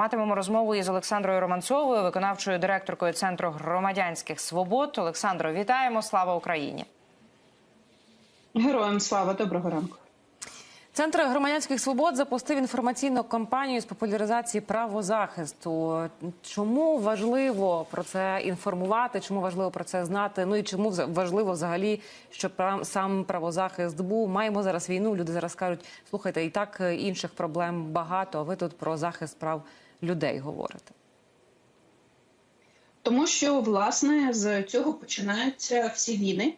матимемо розмову із Олександрою Романцовою, виконавчою директоркою Центру громадянських свобод. Олександро, вітаємо! Слава Україні! Героям слава, доброго ранку. Центр громадянських свобод запустив інформаційну кампанію з популяризації правозахисту. Чому важливо про це інформувати? Чому важливо про це знати? Ну і чому важливо взагалі, щоб сам правозахист був? Маємо зараз війну. Люди зараз кажуть, слухайте, і так е, інших проблем багато. А ви тут про захист прав людей говорите. Тому що власне з цього починаються всі війни.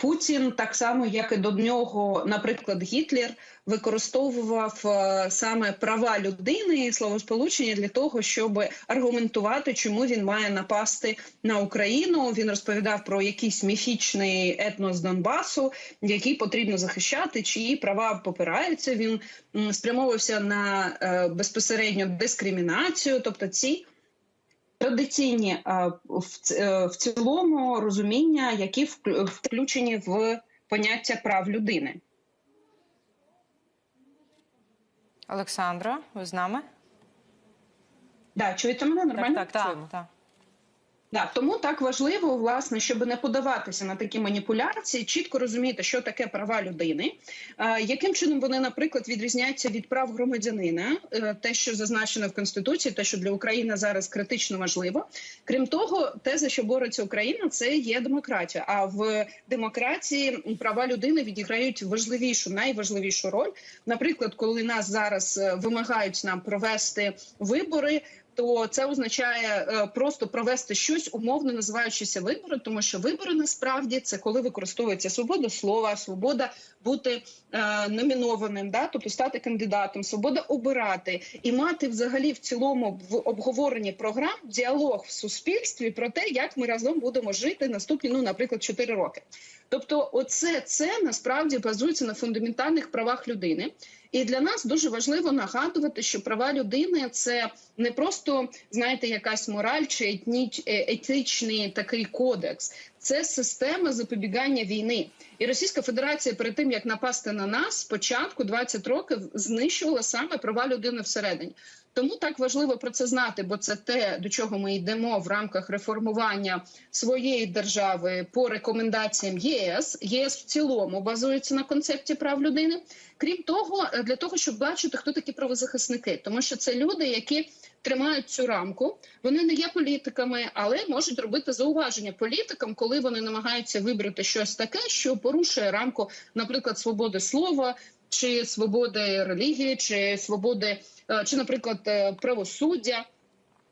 Путін, так само як і до нього, наприклад, Гітлер, використовував е, саме права людини і словосполучення для того, щоб аргументувати, чому він має напасти на Україну. Він розповідав про якийсь міфічний етнос Донбасу, який потрібно захищати, чиї права попираються. Він спрямовувався на е, безпосередньо дискримінацію, тобто ці традиційні е, в е, в цілому розуміння, які включені в поняття прав людини. Олександро, ви з нами? Да, чуєте мене нормально? Так, Так, так. Да, тому так важливо, власне, щоб не подаватися на такі маніпуляції, чітко розуміти, що таке права людини, е, яким чином вони, наприклад, відрізняються від прав громадянина, е, те, що зазначено в конституції, те, що для України зараз критично важливо. Крім того, те, за що бореться Україна, це є демократія. А в демократії права людини відіграють важливішу, найважливішу роль. Наприклад, коли нас зараз е, вимагають нам провести вибори то це означає е, просто провести щось, умовно називаючися вибори, тому що вибори насправді це коли використовується свобода слова, свобода бути е, номінованим, да, тобто стати кандидатом, свобода обирати і мати взагалі в цілому в обговоренні програм діалог в суспільстві про те, як ми разом будемо жити наступні, ну наприклад, 4 роки. Тобто, оце це насправді базується на фундаментальних правах людини. І для нас дуже важливо нагадувати, що права людини це не просто знаєте, якась мораль чи етніч, е, етичний такий кодекс, це система запобігання війни. І Російська Федерація перед тим як напасти на нас, спочатку 20 років знищувала саме права людини всередині. Тому так важливо про це знати, бо це те, до чого ми йдемо в рамках реформування своєї держави по рекомендаціям ЄС. ЄС в цілому базується на концепті прав людини. Крім того, е, для того, щоб бачити, хто такі правозахисники, тому що це люди, які тримають цю рамку. Вони не є політиками, але можуть робити зауваження політикам, коли вони намагаються вибрати щось таке, що порушує рамку, наприклад, свободи слова. Чи свободи релігії, чи свободи, е, чи, наприклад, е, правосуддя,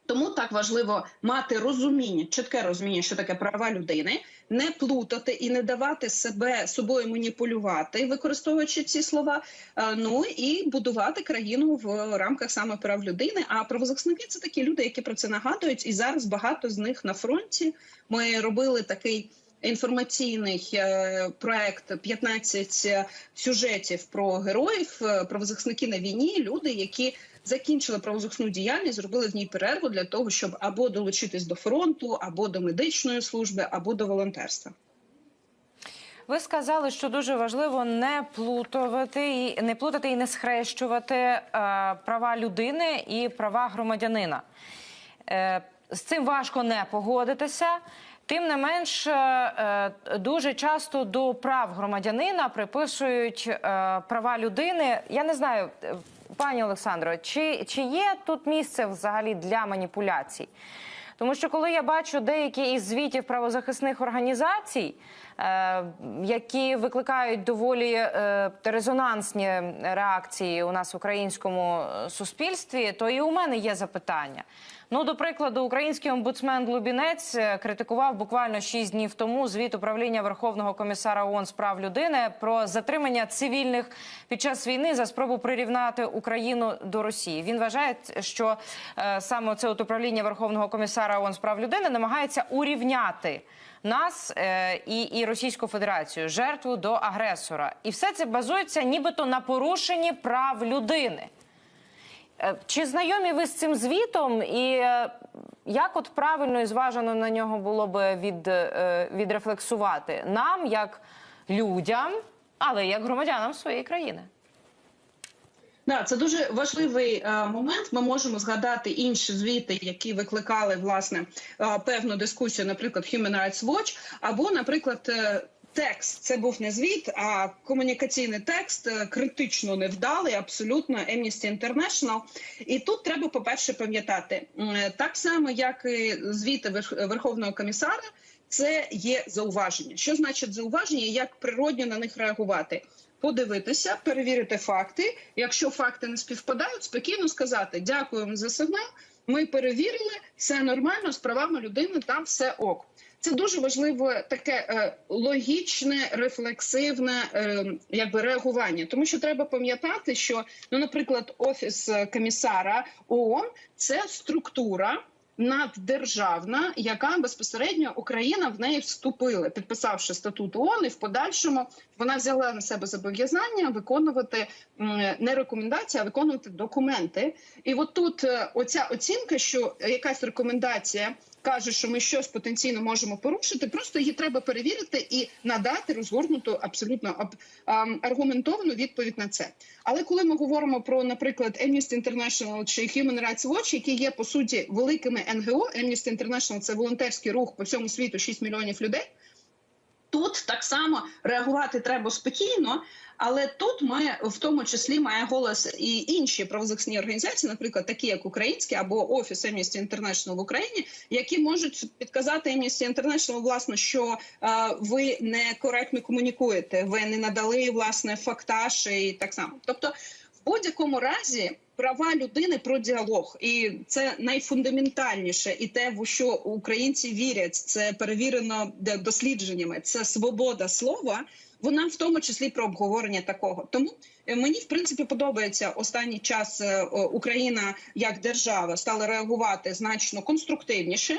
тому так важливо мати розуміння, чітке розуміння, що таке права людини, не плутати і не давати себе собою маніпулювати, використовуючи ці слова. Е, Ну і будувати країну в рамках саме прав людини. А правозахисники це такі люди, які про це нагадують, і зараз багато з них на фронті. Ми робили такий. Інформаційний е, проект 15 сюжетів про героїв, е, правозахисники на війні, люди, які закінчили правозахисну діяльність, зробили в ній перерву для того, щоб або долучитись до фронту, або до медичної служби, або до волонтерства. Ви сказали, що дуже важливо не плутувати не плутати і не схрещувати е, права людини і права громадянина. Е, з цим важко не погодитися. Тим не менш, е, е, дуже часто до прав громадянина приписують е, права людини. Я не знаю, пані Олександро, чи, чи є тут місце взагалі для маніпуляцій? Тому що коли я бачу деякі із звітів правозахисних організацій, які викликають доволі резонансні реакції у нас в українському суспільстві, то і у мене є запитання. Ну, до прикладу, український омбудсмен Лубінець е, критикував буквально шість днів тому звіт управління Верховного комісара ООН з прав людини про затримання цивільних під час війни за спробу прирівнати Україну до Росії. Він вважає, що е, саме це от управління Верховного комісара ООН з прав людини намагається урівняти нас е, і, і Російську Федерацію, жертву до агресора, і все це базується нібито на порушенні прав людини. Е, Чи знайомі ви з цим звітом, і е, як от правильно і зважено на нього було би від, е, відрефлексувати нам, як людям, але як громадянам своєї країни? Да, це дуже важливий е, момент. Ми можемо згадати інші звіти, які викликали власне е, певну дискусію, наприклад, Human Rights Watch, або, наприклад, текст. Це був не звіт, а комунікаційний текст е, критично невдалий, абсолютно Amnesty International. І тут треба, по-перше, пам'ятати так само, як і звіти Верх- Верховного комісара. Це є зауваження. Що значить зауваження? Як природньо на них реагувати? Подивитися, перевірити факти. Якщо факти не співпадають, спокійно сказати дякуємо за сигнал. Ми перевірили, все нормально з правами людини. Там все ок. Це дуже важливе таке е, логічне, рефлексивне е, якби реагування, тому що треба пам'ятати, що ну, наприклад, офіс е, комісара ООН – це структура наддержавна, яка безпосередньо Україна в неї вступила, підписавши статут ООН, і в подальшому вона взяла на себе зобов'язання виконувати не рекомендації, а виконувати документи. І от тут е, оця оцінка, що якась рекомендація каже, що ми щось потенційно можемо порушити, просто її треба перевірити і надати розгорнуту абсолютно аргументовану відповідь на це. Але коли ми говоримо про, наприклад, Amnesty International чи Human Rights Watch, які є по суті великими НГО, Amnesty International – це волонтерський рух по всьому світу, 6 мільйонів людей. Тут так само реагувати треба спокійно, але тут ми в тому числі має голос і інші правозахисні організації, наприклад, такі як українські або офіс Amnesty International в Україні, які можуть підказати Amnesty International, власне, що е, ви некоректно комунікуєте, ви не надали власне фактаж і так само. Тобто, будь-якому разі. Права людини про діалог, і це найфундаментальніше, і те, в що українці вірять, це перевірено дослідженнями. Це свобода слова. Вона в тому числі про обговорення такого. Тому е, мені в принципі подобається останній час. е, Україна як держава стала реагувати значно конструктивніше.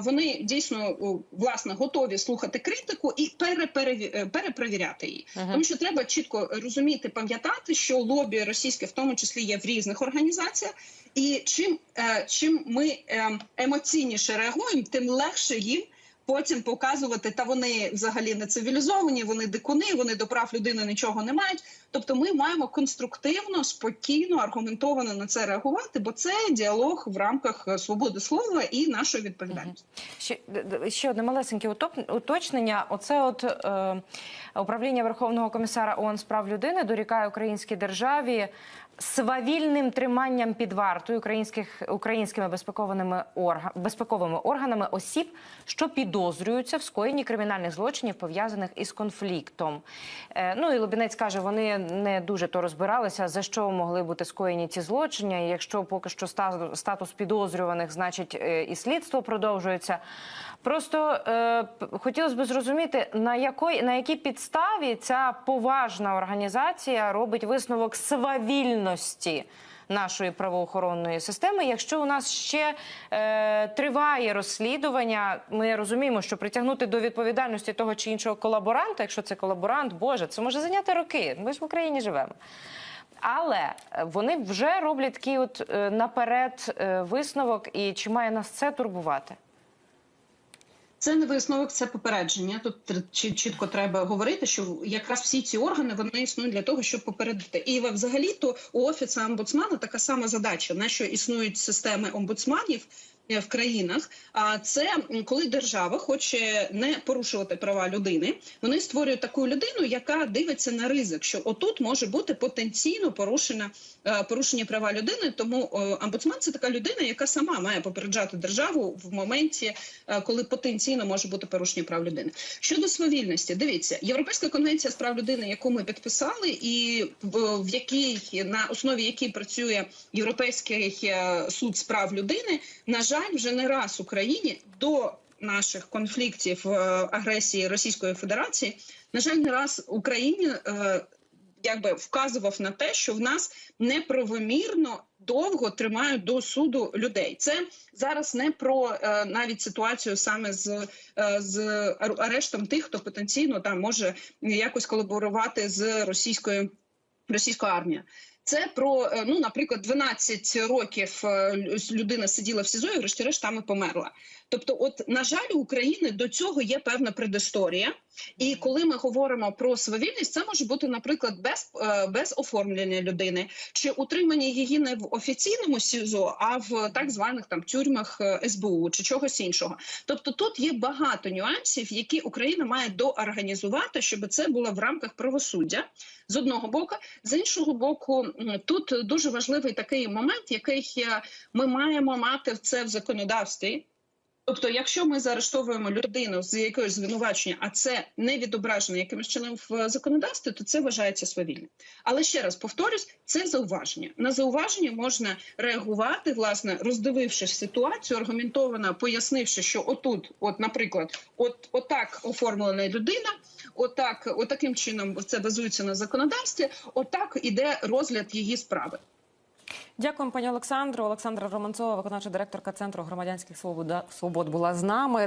Вони дійсно власне готові слухати критику і е, перепровіряти її, тому що треба чітко розуміти, пам'ятати, що лобі російське в тому числі є в різних організаціях, і чим, е, чим ми е, емоційніше реагуємо, тим легше їм. Потім показувати, та вони взагалі не цивілізовані, вони дикуни, вони до прав людини нічого не мають. Тобто, ми маємо конструктивно, спокійно, аргументовано на це реагувати, бо це діалог в рамках е, свободи слова і нашої відповідальності. Ще, ще одне малесеньке уточнення. Оце от е, управління Верховного комісара ООН з прав людини дорікає українській державі свавільним триманням під вартою українських українськими безпековими орга, безпековими органами осіб, що підозрюються в скоєнні кримінальних злочинів пов'язаних із конфліктом. Е, ну і Лобінець каже, вони не дуже то розбиралися, за що могли бути скоєні ці злочини. Якщо поки що ста- статус підозрюваних, значить е, і слідство продовжується. Просто е, хотілося б зрозуміти, на якої на якій підставі ця поважна організація робить висновок свавільності нашої правоохоронної системи. Якщо у нас ще е, триває розслідування, ми розуміємо, що притягнути до відповідальності того чи іншого колаборанта, якщо це колаборант, боже, це може зайняти роки. Ми ж в Україні живемо. Але е, вони вже роблять такий от е, наперед е, висновок, і чи має нас це турбувати? Це не висновок, це попередження. Тут чітко треба говорити, що якраз всі ці органи вони існують для того, щоб попередити. І взагалі то у офісу омбудсмана така сама задача, на що існують системи омбудсманів. Е, В країнах, а це коли держава хоче не порушувати права людини, вони створюють таку людину, яка дивиться на ризик, що отут може бути потенційно порушена е, порушення права людини. Тому е, омбудсман це така людина, яка сама має попереджати державу в моменті, коли потенційно може бути порушення прав людини. Щодо свавільності, дивіться, Європейська конвенція з прав людини, яку ми підписали, і в, якій на основі якій працює Європейський суд з прав людини, на жаль, вже не раз Україні до наших конфліктів е, агресії Російської Федерації, на жаль, не раз Україні. е, Якби вказував на те, що в нас неправомірно довго тримають до суду людей. Це зараз не про е, навіть ситуацію саме з, з арештом тих, хто потенційно там може якось колаборувати з російською російською армією. Це про е, ну, наприклад, 12 років е, людина сиділа в СІЗО і врешті-решт там і померла. Тобто, от на жаль, у України до цього є певна предісторія. І коли ми говоримо про свавільність, це може бути, наприклад, без, е, без оформлення людини чи утримання її не в офіційному СІЗО, а в так званих там тюрмах СБУ чи чогось іншого. Тобто тут є багато нюансів, які Україна має доорганізувати, щоб це було в рамках правосуддя з одного боку. З іншого боку, тут дуже важливий такий момент, який е, ми маємо мати це в законодавстві. Тобто, якщо ми заарештовуємо людину з якоюсь звинувачення, а це не відображено якимось чином в законодавстві, то це вважається свавільним. Але ще раз повторюсь, це зауваження. На зауваження можна реагувати, власне, роздивившись ситуацію, аргументовано пояснивши, що отут, от, наприклад, от отак оформлена людина, отак, отаким чином це базується на законодавстві, отак іде розгляд її справи. Дякуємо, пані Олександру. Олександра Романцова, виконавча директорка Центру громадянських свобод, була з нами.